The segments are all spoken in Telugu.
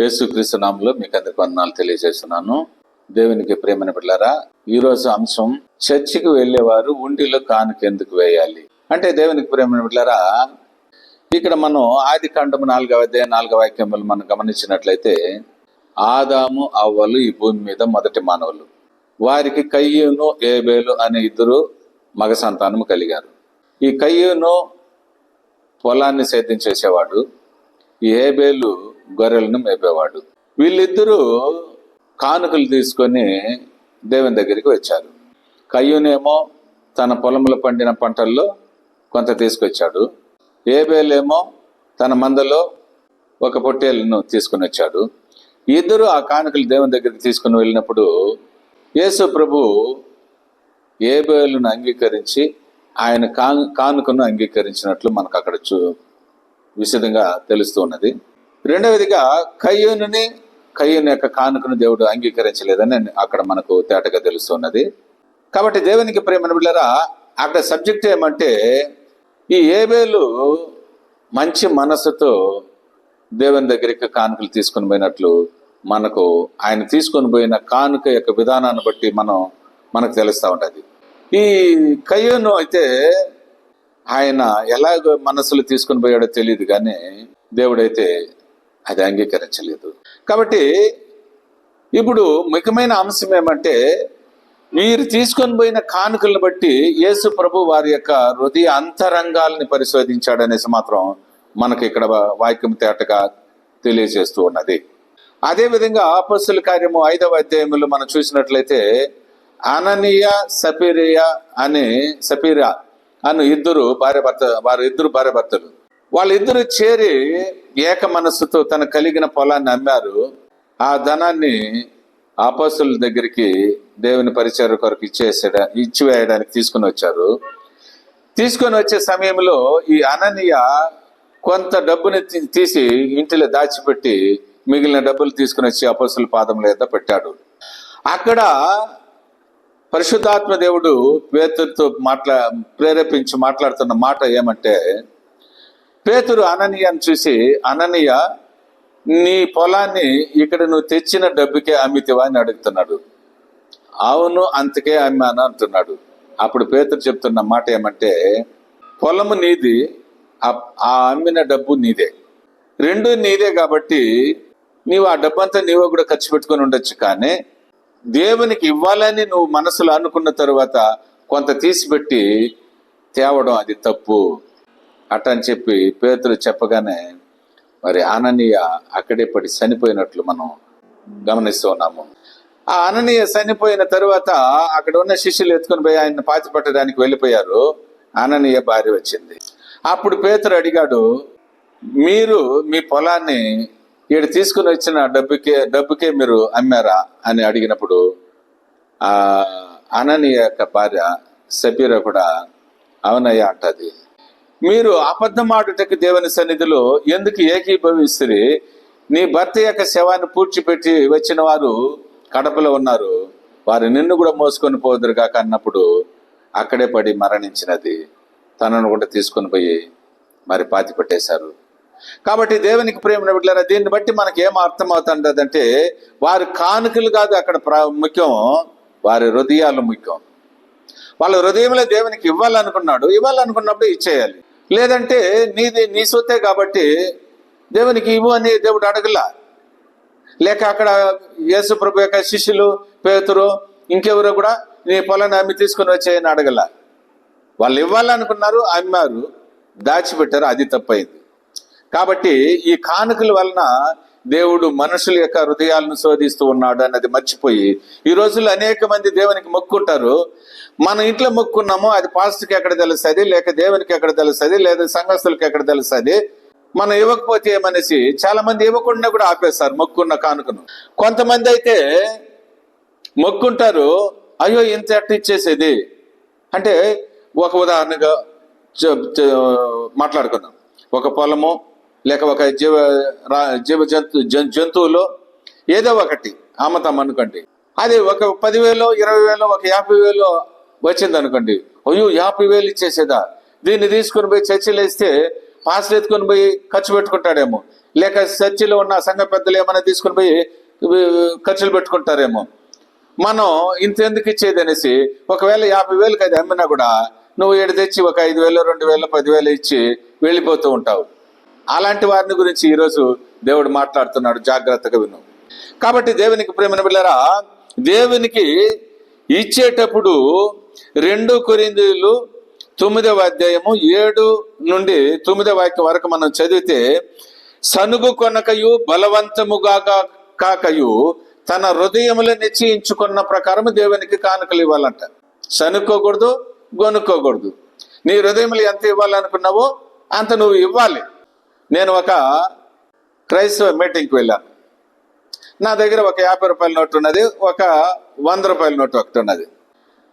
యేసు నామంలో మీకు అందరికి వందనాలు తెలియజేస్తున్నాను. దేవునికి ప్రేమని బిడ్డారా ఈరోజు రోజు అంశం చర్చికి వెళ్ళేవారు ఉండిలో కానుక ఎందుకు వేయాలి? అంటే దేవునికి ప్రేమని బిడ్డారా ఇక్కడ మనం ఆది కాండము నాలుగవ అధ్యాయ నాలుగవ వాక్యములు మనం గమనించినట్లయితే ఆదాము అవ్వలు ఈ భూమి మీద మొదటి మానవులు. వారికి కయ్యూను ఏబేలు అనే ఇద్దరు మగ సంతానము కలిగారు. ఈ కయ్యూను పొలాన్ని సేద్యం చేసేవాడు ఈ ఏబేలు గొర్రెలను మేపేవాడు. వీళ్ళిద్దరూ కానుకలు తీసుకొని దేవుని దగ్గరికి వచ్చారు. కయ్యూనేమో తన పొలంలో పండిన పంటల్లో కొంత తీసుకొచ్చాడు. ఏబేలేమో తన మందలో ఒక పొట్టేలను తీసుకుని వచ్చాడు. ఇద్దరు ఆ కానుకలు దేవుని దగ్గరికి తీసుకుని వెళ్ళినప్పుడు యేసు ప్రభు ఏబేలును అంగీకరించి ఆయన కాను కానుకను అంగీకరించినట్లు మనకు అక్కడ చూ విశదంగా తెలుస్తూ ఉన్నది. రెండవదిగా కయ్యూనుని కయ్యూని యొక్క కానుకను దేవుడు అంగీకరించలేదని అక్కడ మనకు తేటగా తెలుస్తున్నది. కాబట్టి దేవునికి ప్రేమను బిళ్ళరా అక్కడ సబ్జెక్ట్ ఏమంటే ఈ ఏబేలు మంచి మనసుతో దేవుని దగ్గరికి కానుకలు తీసుకుని పోయినట్లు మనకు ఆయన తీసుకొని పోయిన కానుక యొక్క విధానాన్ని బట్టి మనం మనకు తెలుస్తూ ఉంటుంది. ఈ కయ్యూను అయితే ఆయన ఎలాగో మనసులు తీసుకుని పోయాడో తెలియదు కానీ దేవుడైతే అది అంగీకరించలేదు. కాబట్టి ఇప్పుడు ముఖ్యమైన అంశం ఏమంటే వీరు తీసుకొని పోయిన కానుకలను బట్టి యేసు ప్రభు వారి యొక్క హృదయ అంతరంగాల్ని పరిశోధించాడనేసి మాత్రం మనకి ఇక్కడ వాక్యం తేటగా తెలియజేస్తూ ఉన్నది. అదేవిధంగా ఆపస్సుల కార్యము ఐదవ అధ్యాయంలో మనం చూసినట్లయితే అననీయ సపీరియా అనే సపీరా అను ఇద్దరు భార్య భర్త వారు ఇద్దరు భార్య భర్తలు. వాళ్ళిద్దరూ చేరి ఏక మనస్సుతో తన కలిగిన పొలాన్ని అమ్మారు. ఆ ధనాన్ని ఆపస్సుల దగ్గరికి దేవుని పరిచయ కొరకు ఇచ్చేసే ఇచ్చివేయడానికి తీసుకుని వచ్చారు. తీసుకొని వచ్చే సమయంలో ఈ అననీయ కొంత డబ్బుని తీసి ఇంటిలో దాచిపెట్టి మిగిలిన డబ్బులు తీసుకుని వచ్చి అపస్సుల పాదం లేదా పెట్టాడు. అక్కడ పరిశుద్ధాత్మ దేవుడు పేతురుతో మాట్లా ప్రేరేపించి మాట్లాడుతున్న మాట ఏమంటే పేతురు అననీయను చూసి అననీయ నీ పొలాన్ని ఇక్కడ నువ్వు తెచ్చిన డబ్బుకే అమ్మితివా? అని అడుగుతున్నాడు. అవును అంతకే అమ్మాను అంటున్నాడు. అప్పుడు పేతురు చెప్తున్న మాట ఏమంటే పొలము నీది ఆ- అమ్మిన డబ్బు నీదే. రెండు నీదే కాబట్టి నీవు ఆ డబ్బంతా నీవో కూడా ఖర్చు పెట్టుకొని ఉండొచ్చు. కానీ దేవునికి ఇవ్వాలని నువ్వు మనసులో అనుకున్న తరువాత కొంత తీసిపెట్టి తేవడం అది తప్పు. అట్ట అని చెప్పి పేతులు చెప్పగానే మరి ఆననీయ అక్కడే పడి చనిపోయినట్లు మనం గమనిస్తూ ఉన్నాము. ఆ అననీయ చనిపోయిన తరువాత అక్కడ ఉన్న శిష్యులు ఎత్తుకొని పోయి ఆయన పాతి పట్టడానికి వెళ్ళిపోయారు. అననీయ భార్య వచ్చింది. అప్పుడు పేతురు అడిగాడు మీరు మీ పొలాన్ని ఈడ తీసుకుని వచ్చిన డబ్బుకే డబ్బుకే మీరు అమ్మారా? అని అడిగినప్పుడు ఆ అననీయ యొక్క భార్య సబీర కూడా అవునయ్యా అంటది. మీరు అబద్ధమాడుటకు దేవుని సన్నిధిలో ఎందుకు ఏకీభవిస్తుంది నీ భర్త యొక్క శవాన్ని పూడ్చిపెట్టి వచ్చిన వారు కడపలో ఉన్నారు. వారు నిన్ను కూడా మోసుకొని పోదురుగా కన్నప్పుడు అక్కడే పడి మరణించినది. తనను కూడా తీసుకొని పోయి మరి పాతి పెట్టేశారు. కాబట్టి దేవునికి ప్రేమ బిడ్డలారా దీన్ని బట్టి మనకి ఏం అర్థమవుతుండదంటే వారి కానుకలు కాదు అక్కడ ముఖ్యం. వారి హృదయాలు ముఖ్యం. వాళ్ళ హృదయంలో దేవునికి ఇవ్వాలనుకున్నాడు. ఇవ్వాలనుకున్నప్పుడు ఇచ్చేయాలి. లేదంటే నీది నీ సొత్తే కాబట్టి దేవునికి ఇవ్వు అని దేవుడు అడగలా. లేక అక్కడ యేసు ప్రభు యొక్క శిష్యులు పేతురు ఇంకెవరో కూడా నీ పొలాన్ని అమ్మి తీసుకుని వచ్చేయని అడగల. వాళ్ళు ఇవ్వాలనుకున్నారు అమ్మారు దాచిపెట్టారు అది తప్పైంది. కాబట్టి ఈ కానుకల వలన దేవుడు మనుషుల యొక్క హృదయాలను శోధిస్తూ ఉన్నాడు అన్నది మర్చిపోయి ఈ రోజుల్లో అనేక మంది దేవునికి మొక్కుంటారు. మన ఇంట్లో మొక్కున్నామో అది పాస్టర్కి ఎక్కడ తెలుస్తుంది లేక దేవునికి ఎక్కడ తెలుస్తుంది లేదా సంఘస్థులకి ఎక్కడ తెలుస్తుంది? మనం ఇవ్వకపోతే ఏమనేసి చాలా మంది ఇవ్వకుండా కూడా ఆపేస్తారు మొక్కున్న కానుకను. కొంతమంది అయితే మొక్కుంటారు అయ్యో ఇంత ఎట్ట ఇచ్చేసేది. అంటే ఒక ఉదాహరణగా మాట్లాడుకుందాం. ఒక పొలము లేక ఒక జీవ రా- జీవ జంతు జంతువులో ఏదో ఒకటి అమ్మతాం అనుకోండి. అది ఒక పదివేలు ఇరవై వేలు ఒక యాభై వేలు వచ్చింది అనుకోండి అయ్యో యాభై వేలు ఇచ్చేసేదా? దీన్ని తీసుకొని పోయి చర్చిలో ఇస్తే పాస్టర్ ఎత్తుకొని పోయి ఖర్చు పెట్టుకుంటాడేమో. లేక చర్చిలో ఉన్న సంఘ పెద్దలు ఏమైనా తీసుకుని పోయి ఖర్చులు పెట్టుకుంటారేమో. మనం ఇంతెందుకు ఇచ్చేది అనేసి ఒకవేళ యాభై వేలకు అది అమ్మినా కూడా నువ్వు ఏడు తెచ్చి ఒక ఐదు వేలు రెండు వేలు పదివేలు ఇచ్చి వెళ్ళిపోతూ ఉంటావు. అలాంటి వారిని గురించి ఈరోజు దేవుడు మాట్లాడుతున్నాడు. జాగ్రత్తగా విను. కాబట్టి దేవునికి ప్రేమను బిళ్ళరా దేవునికి ఇచ్చేటప్పుడు రెండు కొరిందీలు తొమ్మిదవ అధ్యాయము ఏడు నుండి తొమ్మిదవ వాక్యం వరకు మనం చదివితే సనుగు కొనకయు బలవంతముగా కా- కాకయు తన హృదయములు నిశ్చయించుకున్న ప్రకారం దేవునికి కానుకలు ఇవ్వాలంట. సనుక్కోకూడదు గొనుక్కోకూడదు. నీ హృదయములు ఎంత ఇవ్వాలనుకున్నావో అంత నువ్వు ఇవ్వాలి. నేను ఒక క్రైస్తవ మీటింగ్కి వెళ్ళాను నా దగ్గర ఒక యాభై రూపాయల నోటు ఉన్నది ఒక వంద రూపాయల నోటు ఒకటి ఉన్నది.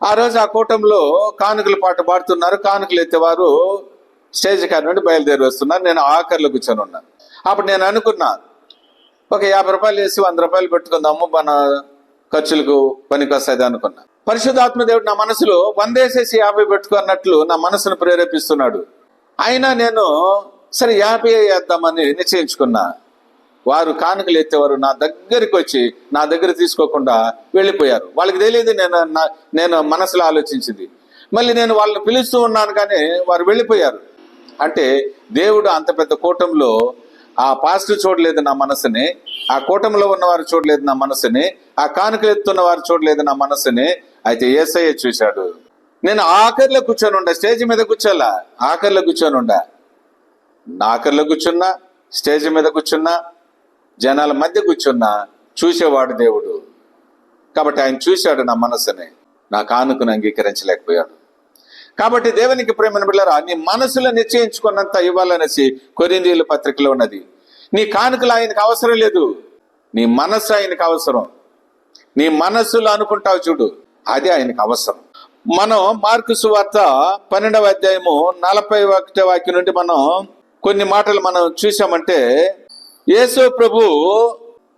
ఆ రోజు ఆ కూటంలో కానుకల పాట పాడుతున్నారు కానుకలు ఎత్తేవారు స్టేజ్ కాడ నుండి బయలుదేరి వస్తున్నారు నేను ఆఖరిలో కూర్చొని ఉన్నాను అప్పుడు నేను అనుకున్నా ఒక యాభై రూపాయలు వేసి వంద రూపాయలు పెట్టుకుందాము మన ఖర్చులకు పనికి వస్తుంది అనుకున్నా. పరిశుద్ధాత్మ దేవుడు నా మనసులో వందేసేసి యాభై పెట్టుకున్నట్లు నా మనసును ప్రేరేపిస్తున్నాడు. అయినా నేను సరే యాభై వేద్దామని నిశ్చయించుకున్నా. వారు కానుకలు ఎత్తేవారు నా దగ్గరికి వచ్చి నా దగ్గర తీసుకోకుండా వెళ్ళిపోయారు. వాళ్ళకి తెలియదు నేను నా- నేను మనసులో ఆలోచించింది. మళ్ళీ నేను వాళ్ళని పిలుస్తూ ఉన్నాను కానీ వారు వెళ్ళిపోయారు. అంటే దేవుడు అంత పెద్ద కూటంలో ఆ పాస్టర్ చూడలేదు నా మనసుని ఆ కూటంలో ఉన్నవారు చూడలేదు నా మనసుని ఆ కానుకలు ఎత్తున్న వారు చూడలేదు నా మనసుని అయితే ఏసయ్య చూశాడు. నేను ఆఖరిలో కూర్చొని ఉండా స్టేజ్ మీద కూర్చోాల? ఆఖరిలో కూర్చొని ఉండా. నాకర్లో కూర్చున్నా స్టేజ్ మీద కూర్చున్నా జనాల మధ్య కూర్చున్నా చూసేవాడు దేవుడు. కాబట్టి ఆయన చూశాడు నా మనసుని. నా కానుకను అంగీకరించలేకపోయాడు. కాబట్టి దేవునికి ప్రేమను బిళ్ళరా నీ మనసులో నిశ్చయించుకున్నంత ఇవ్వాలనేసి కొరిందీల పత్రికలో ఉన్నది. నీ కానుకలు ఆయనకు అవసరం లేదు. నీ మనస్సు ఆయనకు అవసరం. నీ మనస్సులో అనుకుంటావు చూడు అది ఆయనకు అవసరం. మనం మార్కు సువార్త పన్నెండవ అధ్యాయము నలభై ఒకటో వాక్యం నుండి మనం కొన్ని మాటలు మనం చూసామంటే యేసు ప్రభు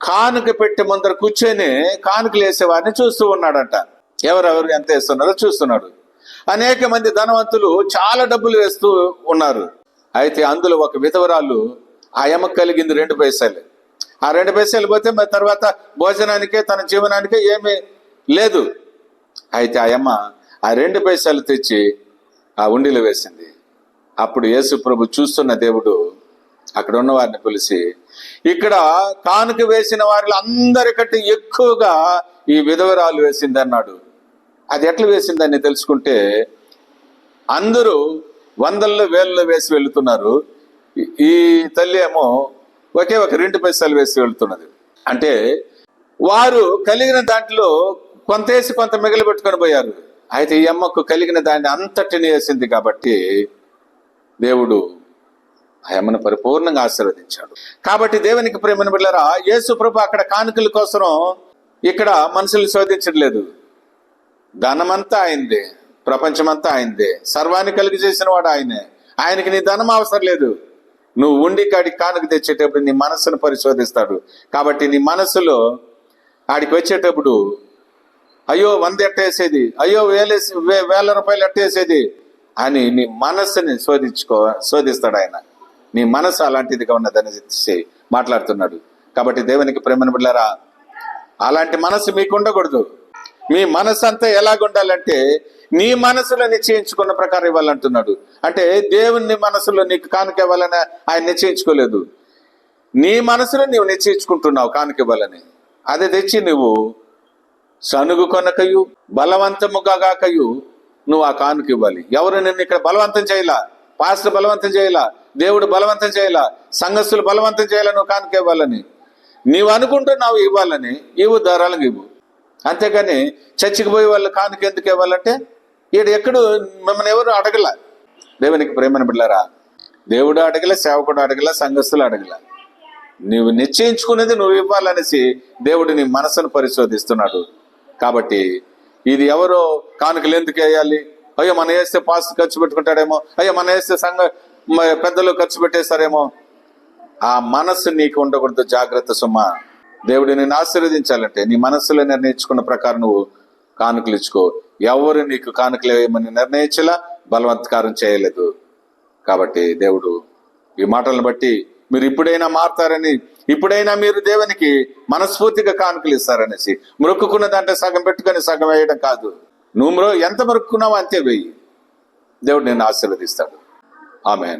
కానుక పెట్టి ముందర కూర్చొని కానుకలు వేసేవారిని చూస్తూ ఉన్నాడంట. ఎవరెవరు ఎంత వేస్తున్నారో చూస్తున్నాడు. అనేక మంది ధనవంతులు చాలా డబ్బులు వేస్తూ ఉన్నారు. అయితే అందులో ఒక విధవరాలు ఆ యమ కలిగింది రెండు పైసలు. ఆ రెండు పైసలు పోతే మరి తర్వాత భోజనానికే తన జీవనానికే ఏమీ లేదు. అయితే ఆ యమ్మ ఆ రెండు పైసలు తెచ్చి ఆ ఉండిలో వేసింది. అప్పుడు యేసు ప్రభు చూస్తున్న దేవుడు అక్కడ ఉన్న వారిని పిలిచి ఇక్కడ కానుక వేసిన వారిలో అందరికంటే ఎక్కువగా ఈ విధవరాలు వేసింది అన్నాడు అది ఎట్లా వేసిందని తెలుసుకుంటే అందరూ వందల్లో వేలలో వేసి వెళుతున్నారు. ఈ- తల్లి ఏమో ఒకే ఒక రెండు పైసలు వేసి వెళుతున్నది. అంటే వారు కలిగిన దాంట్లో కొంత వేసి కొంత మిగిలిపెట్టుకొని పోయారు. అయితే ఈ అమ్మకు కలిగిన దాన్ని అంతటిని వేసింది కాబట్టి దేవుడు ఆయమ్మను పరిపూర్ణంగా ఆశీర్వదించాడు. కాబట్టి దేవునికి ప్రేమను బిళ్ళరా యేసు ప్రభు అక్కడ కానుకల కోసం ఇక్కడ మనుషులు శోధించట్లేదు ధనమంతా ఆయనదే ప్రపంచమంతా ఆయనదే సర్వాన్ని కలిగి చేసిన వాడు ఆయనే. ఆయనకి నీ ధనం అవసరం లేదు. నువ్వు ఉండి కాడికి కానుక తెచ్చేటప్పుడు నీ మనస్సును పరిశోధిస్తాడు. కాబట్టి నీ మనస్సులో ఆడికి వచ్చేటప్పుడు అయ్యో వంద ఎట్టేసేది అయ్యో వేలేసి వే- వేల రూపాయలు ఎట్టేసేది అని నీ మనస్సుని శోధించుకో శోధిస్తాడు ఆయన. నీ మనసు అలాంటిదిగా ఉన్నదని చెప్పేసి మాట్లాడుతున్నాడు. కాబట్టి దేవునికి ప్రేమను బిళ్ళారా అలాంటి మనసు మీకు ఉండకూడదు. మీ మనసు అంతా ఎలాగుండాలంటే నీ మనసులో నిశ్చయించుకున్న ప్రకారం ఇవ్వాలంటున్నాడు. అంటే దేవుని మనసులో నీకు కానుక ఇవ్వాలని ఆయన నిశ్చయించుకోలేదు. నీ మనసులో నీవు నిశ్చయించుకుంటున్నావు కానుక ఇవ్వాలని. అది తెచ్చి నువ్వు సనుగు కొనకయు బలవంతముగా కాకయు నువ్వు ఆ కానుక ఇవ్వాలి. ఎవరు నిన్ను ఇక్కడ బలవంతం చేయలా? పాస్టర్ బలవంతం చేయలా? దేవుడు బలవంతం చేయలా? సంఘస్థులు బలవంతం చేయాలా నువ్వు కానుక ఇవ్వాలని? నీవు అనుకుంటున్నావు ఇవ్వాలని ఇవ్వు ధారాలకు ఇవ్వు. అంతేగాని చర్చికి పోయి వాళ్ళు కానుక ఎందుకు ఇవ్వాలంటే ఈడు ఎక్కడు మిమ్మల్ని ఎవరు అడగల. దేవునికి ప్రేమను బిడ్డారా దేవుడు అడగల సేవకుడు అడగల సంఘస్థులు అడగల. నీవు నిశ్చయించుకునేది నువ్వు ఇవ్వాలనేసి దేవుడు నీ మనసును పరిశోధిస్తున్నాడు. కాబట్టి ఇది ఎవరో కానుకలు ఎందుకు వేయాలి? అయ్యో మన వేస్తే పాస్ ఖర్చు పెట్టుకుంటాడేమో. అయ్యో మన వేస్తే సంఘ పెద్దలు ఖర్చు పెట్టేస్తారేమో. ఆ మనస్సు నీకు ఉండకూడదు. జాగ్రత్త సుమ. దేవుడు నిన్ను ఆశీర్వదించాలంటే నీ మనస్సులో నిర్ణయించుకున్న ప్రకారం నువ్వు కానుకలు ఇచ్చుకో. ఎవరు నీకు కానుకలు వేయమని నిర్ణయించలా? బలవంతకారం చేయలేదు. కాబట్టి దేవుడు ఈ మాటలను బట్టి మీరు ఇప్పుడైనా మారుతారని ఇప్పుడైనా మీరు దేవునికి మనస్ఫూర్తిగా కానుకలు ఇస్తారనేసి మొక్కుకున్న దాంట్లో సగం పెట్టుకొని సగం వేయడం కాదు. నువ్వు ఎంత మొక్కుకున్నావో అంతే వెయ్యి దేవుడు నేను ఆశీర్వదిస్తాడు. ఆమె